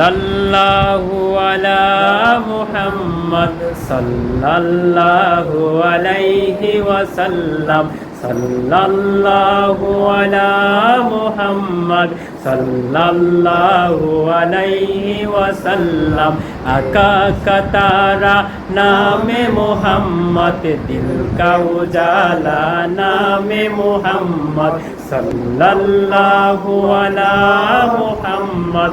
সাল্লাল্লাহু আলা মুহাম্মদ সাল্লাল্লাহু আলাইহি ওয়াসাল্লাম সাল্লাল্লাহু আলা মুহাম্মদ সাল্লাল্লাহু আলাইহি ওয়াসাল্লাম আকা কাতারা নামে মোহাম্মদ দিল কা নামে মোহাম্মদ সাল্লাল্লাহু আলা মুহাম্মদ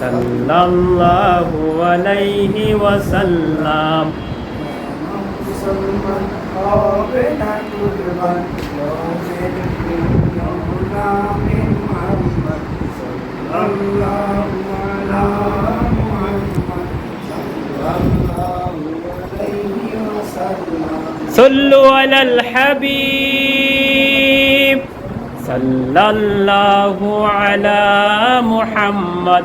صلى الله عليه وسلم. صلوا على الحبيب. صلى الله على محمد.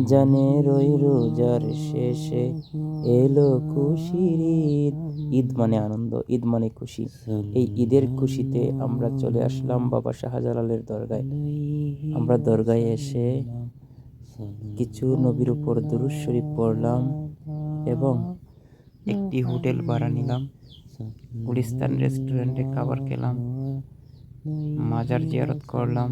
রমজানের ওই রোজার শেষে এলো খুশির ঈদ। ঈদ মানে আনন্দ, ঈদ মানে খুশি। এই ঈদের খুশিতে আমরা চলে আসলাম বাবা শাহজালালের দরগায়। আমরা দরগায় এসে কিছু নবীর উপর দুরুদ শরীফ পড়লাম এবং একটি হোটেল ভাড়া নিলাম, গুলিস্তান রেস্টুরেন্টে খাবার খেলাম, মাজার জিয়ারত করলাম।